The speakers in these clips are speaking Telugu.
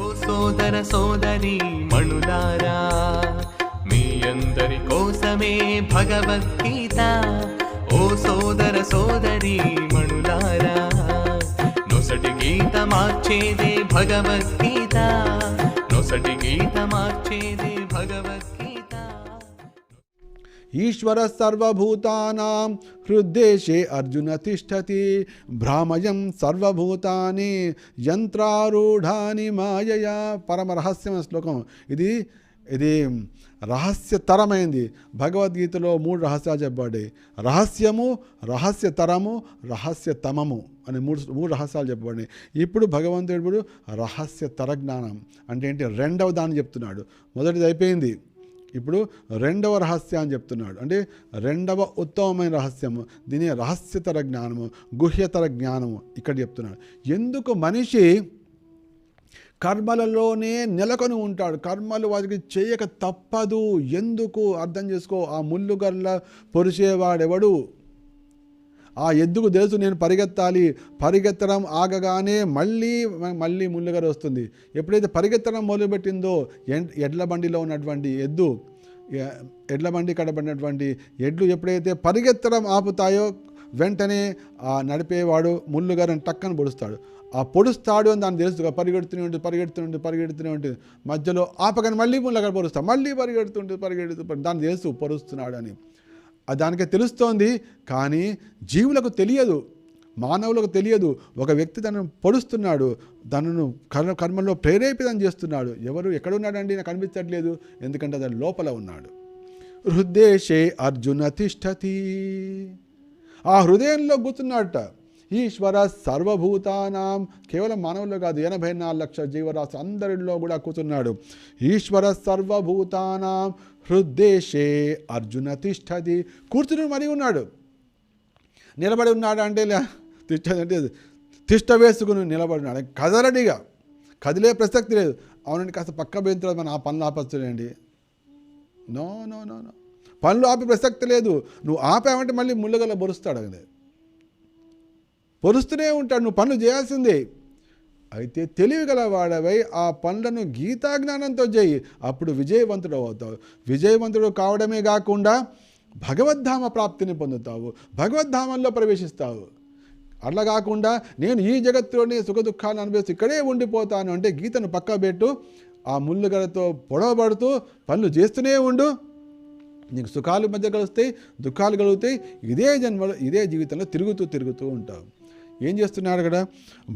ఓ సోదర సోదరి మణులారా మీ అందరి కోసమే భగవద్గీత. ఓ సోదర సోదరి మణులారా నొసటి గీత మార్చేదే భగవద్గీత. నొసటి గీత మార్చేదే భగవద్గీత. ఈశ్వర సర్వభూతానాం హృద్దేశే అర్జున తిష్టతి. భ్రామయం సర్వభూతాని యంత్రారూఢాని మాయయా. పరమ రహస్యమైన శ్లోకం. ఇది ఇది రహస్యతరమైంది. భగవద్గీతలో మూడు రహస్యాలు చెప్పబడ్డాయి. రహస్యము రహస్యతరము రహస్యతమము అనే మూడు మూడు రహస్యాలు చెప్పబడినాయి ఇప్పుడు భగవంతుడు ఇప్పుడు రహస్యతర జ్ఞానం అంటే ఏంటి? రెండవ దాన్ని చెప్తున్నాడు. మొదటిది అయిపోయింది. ఇప్పుడు రెండవ రహస్యం అని చెప్తున్నాడు. అంటే రెండవ ఉత్తమమైన రహస్యము దీని రహస్యతర జ్ఞానము గుహ్యతర జ్ఞానము ఇక్కడ చెప్తున్నాడు. ఎందుకు మనిషి కర్మలలోనే నెలకొని ఉంటాడు? కర్మలు వాటికి చేయక తప్పదు. ఎందుకు? అర్థం చేసుకో. ఆ ముల్లుగర్ల పొరిచేవాడెవడు? ఆ ఎద్దుకు తెలుసు నేను పరిగెత్తాలి. పరిగెత్తడం ఆగగానే మళ్ళీ మళ్ళీ ముళ్ళుగారు వస్తుంది. ఎప్పుడైతే పరిగెత్తడం మొదలుపెట్టిందో ఎడ్- ఎడ్ల బండిలో ఉన్నటువంటి ఎద్దు ఎడ్ల బండి కడబడినటువంటి ఎడ్లు ఎప్పుడైతే పరిగెత్తడం ఆపుతాయో వెంటనే ఆ నడిపేవాడు ముళ్ళుగారని టక్కన పొడుస్తాడు. ఆ పొడుస్తాడు అని దాన్ని తెలుసు పరిగెడుతూనే ఉంటుంది పరిగెడుతూనే ఉంటుంది పరిగెడుతూనే ఉంటుంది మధ్యలో ఆపగానే మళ్ళీ ముళ్ళగారు పొరుస్తాడు మళ్ళీ పరిగెడుతుంటుంది పరిగెడుతూ దాన్ని తెలుసు పొరుస్తున్నాడు అని దానికే తెలుస్తోంది కానీ జీవులకు తెలియదు. మానవులకు తెలియదు. ఒక వ్యక్తి తనను పొడుస్తున్నాడు తనను కర్మ కర్మలో ప్రేరేపితం చేస్తున్నాడు. ఎవరు ఎక్కడున్నాడండి? నాకు అనిపించట్లేదు. ఎందుకంటే అతను లోపల ఉన్నాడు. హృదేశే అర్జున తిష్టతి. ఆ హృదయంలో కూర్చున్నాడట. ఈశ్వర సర్వభూతానాం. కేవలం మానవులు కాదు ఎనభై నాలుగు లక్షల జీవరాశి అందరిలో కూడా కూర్చున్నాడు. ఈశ్వర సర్వభూతానాం. హృద్దేశే అర్జున తిష్టది కూర్చుని మరీ ఉన్నాడు. నిలబడి ఉన్నాడు అంటే తిష్ట వేసుకుని నిలబడి కదలడిగా కదిలే ప్రసక్తి లేదు. అవునండి కాస్త పక్క బెంతులో మనం ఆ పనులు ఆపచ్చులేండి. No no no no. పనులు ఆపే ప్రసక్తి లేదు. నువ్వు ఆపావంటే మళ్ళీ ముళ్ళగల బొరుస్తాడు అదే పొరుస్తూనే ఉంటాడు. నువ్వు పనులు చేయాల్సిందే. అయితే తెలివి గల వాడవై ఆ పనులను గీతాజ్ఞానంతో చేయి. అప్పుడు విజయవంతుడు అవుతావు. విజయవంతుడు కావడమే కాకుండా భగవద్ధామ ప్రాప్తిని పొందుతావు. భగవద్ధామంలో ప్రవేశిస్తావు. అట్లా కాకుండా నేను ఈ జగత్తులోనే సుఖ దుఃఖాలను అనుభవిస్తూ ఇక్కడే ఉండిపోతాను అంటే గీతను పక్క పెట్టు ఆ ముళ్ళుగడతో పొడవబడుతూ పనులు చేస్తూనే ఉండు. నీకు సుఖాలు మధ్య కలుస్తాయి దుఃఖాలు కలుగుతాయి. ఇదే జన్మలో ఇదే జీవితంలో తిరుగుతూ తిరుగుతూ ఉంటావు. ఏం చేస్తున్నాడు అక్కడ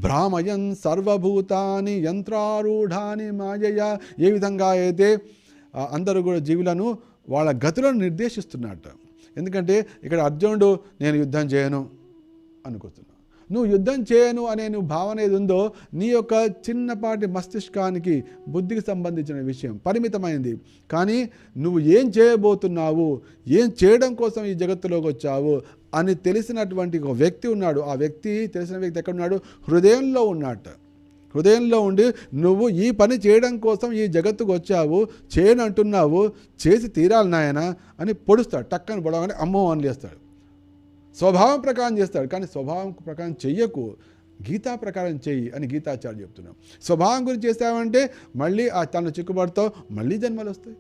భ్రామయన్ సర్వభూతాని యంత్రారూఢాని మాయయ. ఏ విధంగా అయితే అందరూ కూడా జీవులను వాళ్ళ గతులను నిర్దేశిస్తున్నట్ట. ఎందుకంటే ఇక్కడ అర్జునుడు నేను యుద్ధం చేయను అనుకుంటున్నాను నువ్వు యుద్ధం చేయను అనే నువ్వు భావన ఏది ఉందో నీ యొక్క చిన్నపాటి మస్తిష్కానికి బుద్ధికి సంబంధించిన విషయం పరిమితమైంది. కానీ నువ్వు ఏం చేయబోతున్నావు ఏం చేయడం కోసం ఈ జగత్తులోకి వచ్చావు అని తెలిసినటువంటి ఒక వ్యక్తి ఉన్నాడు. ఆ వ్యక్తి తెలిసిన వ్యక్తి ఎక్కడున్నాడు? హృదయంలో ఉన్నట్టు హృదయంలో ఉండి నువ్వు ఈ పని చేయడం కోసం ఈ జగత్తుకు వచ్చావు చేయను అంటున్నావు చేసి తీరాలి నాయన అని పొడుస్తాడు. టక్కని పొడవగానే అమ్మో అని లేస్తాడు. స్వభావం ప్రకారం చేస్తాడు. కానీ స్వభావం ప్రకారం చెయ్యకు. గీతా ప్రకారం చెయ్యి అని గీతాచార్య చెప్తున్నాం స్వభావం గురించి చేస్తామంటే మళ్ళీ ఆ తను చిక్కుబడతావు మళ్ళీ జన్మలు వస్తాయి.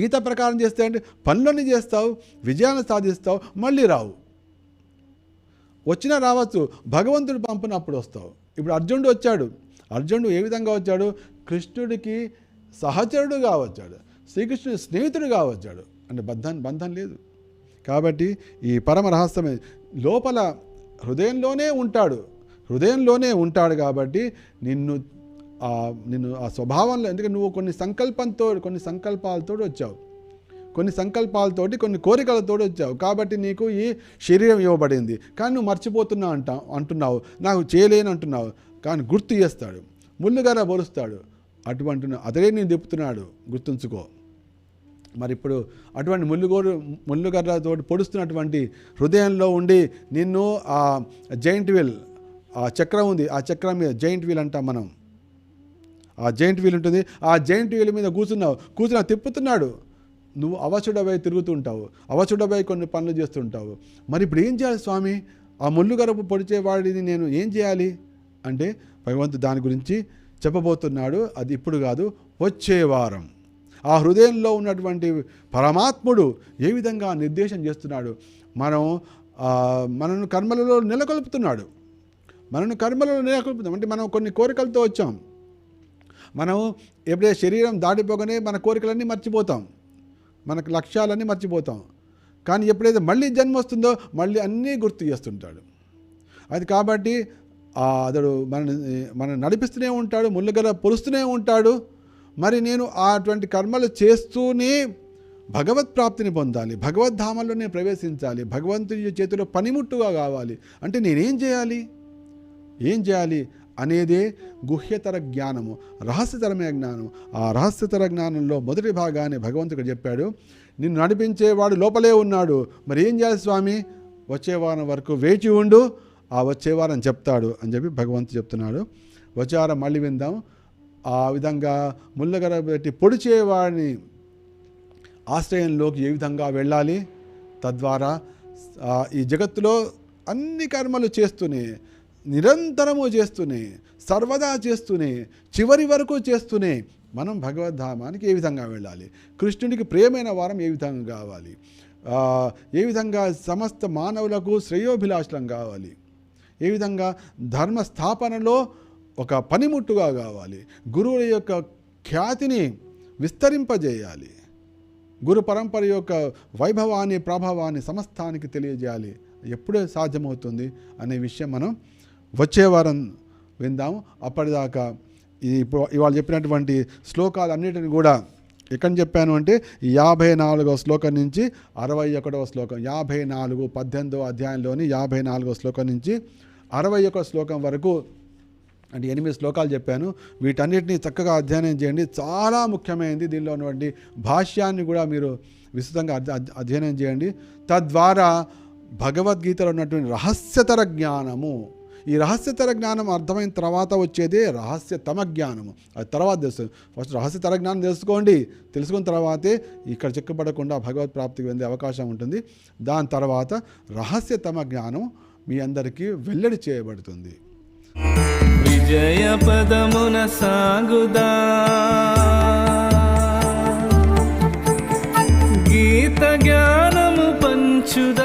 గీత ప్రకారం చేస్తే అంటే పనులన్నీ చేస్తావు విజయాన్ని సాధిస్తావు మళ్ళీ రావు. వచ్చినా రావచ్చు భగవంతుడు పంపినప్పుడు వస్తావు. ఇప్పుడు అర్జునుడు వచ్చాడు. అర్జునుడు ఏ విధంగా వచ్చాడు? కృష్ణుడికి సహచరుడుగా వచ్చాడు. శ్రీకృష్ణుడి స్నేహితుడుగా వచ్చాడు. అంటే బంధం బంధం లేదు. కాబట్టి ఈ పరమ రహస్యమే. లోపల హృదయంలోనే ఉంటాడు. హృదయంలోనే ఉంటాడు కాబట్టి నిన్ను ఆ నిన్ను ఆ స్వభావంలో ఎందుకంటే నువ్వు కొన్ని సంకల్పంతో కొన్ని సంకల్పాలతో వచ్చావు. కొన్ని సంకల్పాలతోటి కొన్ని కోరికలతో వచ్చావు. కాబట్టి నీకు ఈ శరీరం ఇవ్వబడింది. కానీ నువ్వు మర్చిపోతున్నా అంట అంటున్నావు. నాకు చేయలేను అంటున్నావు. కానీ గుర్తు చేస్తాడు. ముళ్ళుగారా బోలుస్తాడు అటువంటి అతడే నేను తిప్పుతున్నాడు. గుర్తుంచుకో. మరి ఇప్పుడు అటువంటి ముళ్ళుగోడు ముళ్ళుగర్రతో పొడుస్తున్నటువంటి హృదయంలో ఉండి నిన్ను ఆ జైంట్ వీల్ ఆ చక్రం ఉంది ఆ చక్రం మీద జైంట్ వీల్ అంటాం మనం. ఆ జైంట్ వీల్ ఉంటుంది ఆ జైంట్ వీల్ మీద కూర్చున్నావు కూర్చున్నావు తిప్పుతున్నాడు. నువ్వు అవచుడపై తిరుగుతుంటావు అవచుడపై కొన్ని పనులు చేస్తుంటావు. మరి ఇప్పుడు ఏం చేయాలి స్వామి? ఆ ముళ్ళుగరపు పొడిచేవాడిని నేను ఏం చేయాలి? అంటే భగవంతు దాని గురించి చెప్పబోతున్నాడు అది ఇప్పుడు కాదు వచ్చే వారం. ఆ హృదయంలో ఉన్నటువంటి పరమాత్ముడు ఏ విధంగా నిర్దేశం చేస్తున్నాడు? మనం మనను కర్మలలో నెలకొల్పుతున్నాడు. మనను కర్మలలో నెలకొల్పుతాం అంటే మనం కొన్ని కోరికలతో వచ్చాం. మనం ఎప్పుడైతే శరీరం దాటిపోగానే మన కోరికలన్నీ మర్చిపోతాం. మనకు లక్ష్యాలన్నీ మర్చిపోతాం. కానీ ఎప్పుడైతే మళ్ళీ జన్మ వస్తుందో మళ్ళీ అన్నీ గుర్తు చేస్తుంటాడు. అది కాబట్టి అతడు మన మనం నడిపిస్తూనే ఉంటాడు ముళ్ళగల పొలుస్తూనే ఉంటాడు. మరి నేను అటువంటి కర్మలు చేస్తూనే భగవత్ ప్రాప్తిని పొందాలి భగవద్ధామంలో నేను ప్రవేశించాలి భగవంతుని చేతిలో పనిముట్టుగా కావాలి. అంటే నేనేం చేయాలి? ఏం చేయాలి? అనేదే గుహ్యతర జ్ఞానము రహస్యతరమైన జ్ఞానం ఆ రహస్యతర జ్ఞానంలో మొదటి భాగాన్ని భగవంతుడు చెప్పాడు నిన్ను నడిపించేవాడు లోపలే ఉన్నాడు. మరి ఏం చేయాలి స్వామి? వచ్చే వారం వరకు వేచి ఉండు ఆ వచ్చే వారం చెప్తాడు అని చెప్పి భగవంతుడు చెప్తున్నాడు. వచ్చే వారం మళ్ళీ విందాం. ఆ విధంగా ముళ్ళగర పెట్టి పొడిచేవాడిని ఆశ్రయంలోకి ఏ విధంగా వెళ్ళాలి? తద్వారా ఈ జగత్తులో అన్ని కర్మలు చేస్తూనే నిరంతరము చేస్తూనే సర్వదా చేస్తూనే చివరి వరకు చేస్తూనే మనం భగవద్ధామానికి ఏ విధంగా వెళ్ళాలి? కృష్ణుడికి ప్రియమైన వారం ఏ విధంగా కావాలి? ఏ విధంగా సమస్త మానవులకు శ్రేయోభిలాషలం కావాలి? ఏ విధంగా ధర్మ స్థాపనలో ఒక పనిముట్టుగా కావాలి. గురువుల యొక్క ఖ్యాతిని విస్తరింపజేయాలి. గురు పరంపర యొక్క వైభవాన్ని ప్రభావాన్ని సమస్తానికి తెలియజేయాలి. ఎప్పుడే సాధ్యమవుతుంది అనే విషయం మనం వచ్చే వారం విందాము. అప్పటిదాకా ఈ ఇప్పుడు ఇవాళ చెప్పినటువంటి శ్లోకాలన్నిటిని కూడా ఎక్కడ చెప్పాను అంటే యాభై నాలుగవ శ్లోకం నుంచి అరవై ఒకటవ శ్లోకం యాభై నాలుగు పద్దెనిమిదవ అధ్యాయంలోని యాభై నాలుగవ శ్లోకం నుంచి అరవై ఒక శ్లోకం వరకు అంటే ఎనిమిది శ్లోకాలు చెప్పాను. వీటన్నిటిని చక్కగా అధ్యయనం చేయండి. చాలా ముఖ్యమైనది దీనిలో ఉన్నటువంటి భాష్యాన్ని కూడా మీరు విస్తృతంగా అధ్యయనం చేయండి. తద్వారా భగవద్గీతలో ఉన్నటువంటి రహస్యతర జ్ఞానము ఈ రహస్యతర జ్ఞానం అర్థమైన తర్వాత వచ్చేదే రహస్యతమ జ్ఞానము. అది తర్వాత తెలుస్తుంది ఫస్ట్ రహస్యతర జ్ఞానం తెలుసుకోండి. తెలుసుకున్న తర్వాతే ఇక్కడ చిక్కపడకుండా భగవత్ ప్రాప్తికి వెళ్ళే అవకాశం ఉంటుంది. దాని తర్వాత రహస్యతమ జ్ఞానం మీ అందరికీ వెల్లడి చేయబడుతుంది. విజయ పదమున సాగుదా. గీత జ్ఞానము పంచుదా.